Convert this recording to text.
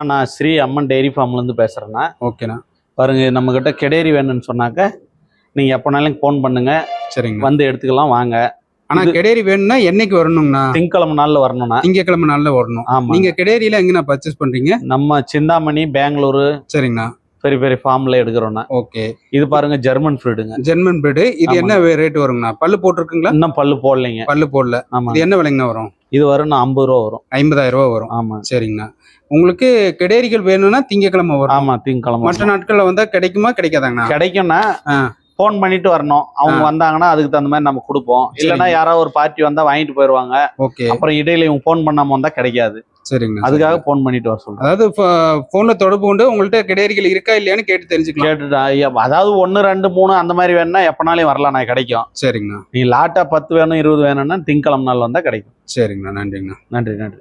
நான் ஸ்ரீ அம்மன் டெய்ரி ஃபார்ம்லேருந்து பேசுகிறேண்ணா ஓகேண்ணா. பாருங்க நம்மக்கிட்ட கெடேரி வேணும்னு சொன்னாக்க நீங்கள் எப்போனாலும் ஃபோன் பண்ணுங்க. சரிங்கண்ணா. வந்து எடுத்துக்கலாம் வாங்க. ஆனா இது- கெடேரி வேணும்னா என்னைக்கு வரணுங்கண்ணா? திங்கக்கிழமை நாளில் வரணும்ண்ணா. திங்கக்கிழமை நாள்ல வரணும். ஆமாம் நீங்க கெடேரியில எங்கண்ணா பர்ச்சேஸ் பண்றீங்க? நம்ம சிந்தாமணி பெங்களூரு சரிங்கண்ணா. பெரிய பெரிய ஃபார்மில் எடுக்கிறோண்ணா ஓகே. இது பாருங்க ஜெர்மன் ஃப்ரீடுங்க ஜெர்மன் பிரீடு இது. என்ன ரேட் வருங்கண்ணா? பல்லு போட்டிருக்குங்களா? இன்னும் பல்லு போடலைங்க. பல்லு போடல. ஆமாம் இது என்ன விலைங்கண்ணா வரும்? இது வரும் ஐம்பது ரூபா வரும். ஐம்பதாயிரம் ரூபா வரும். ஆமாம் சரிங்கண்ணா உங்களுக்கு கெடேரிகள் வேணும்னா திங்கக்கிழமை வரும். ஆமாம் திங்கக்கிழமை மற்ற நாட்கள்ல வந்தா கிடைக்குமா கிடைக்காதாங்கண்ணா? கிடைக்கும்னா. ஃபோன் பண்ணிட்டு வரணும். அவங்க. வந்தாங்கன்னா அதுக்கு தகுந்த மாதிரி நம்ம கொடுப்போம். இல்லைன்னா யாராவது ஒரு பார்ட்டி வந்தா வாங்கிட்டு போயிடுவாங்க ஓகே. அப்புறம் இடையில இவங்க ஃபோன் பண்ணாம வந்தா கிடைக்காது. சரிங்கண்ணா அதுக்காக ஃபோன் பண்ணிட்டு வர சொல்றேன். அதாவது போன்ல தொடர்பு கொண்டு உங்கள்ட்ட கெடேரிகள் இருக்கா இல்லையான்னு கேட்டு தெரிஞ்சுக்கலாம். கேட்டுட்டு ஐயா, அதாவது ஒன்னு ரெண்டு மூணு அந்த மாதிரி வேணும்னா எப்பனாலும் வரலாம் நான் கிடைக்கும். சரிங்கண்ணா. நீ லாட்டா பத்து வேணும் இருபது வேணும்னா திங்கக்கிழமை நாள் வந்தா கிடைக்கும். சரிங்கண்ணா நன்றிங்கண்ணா. நன்றி நன்றி.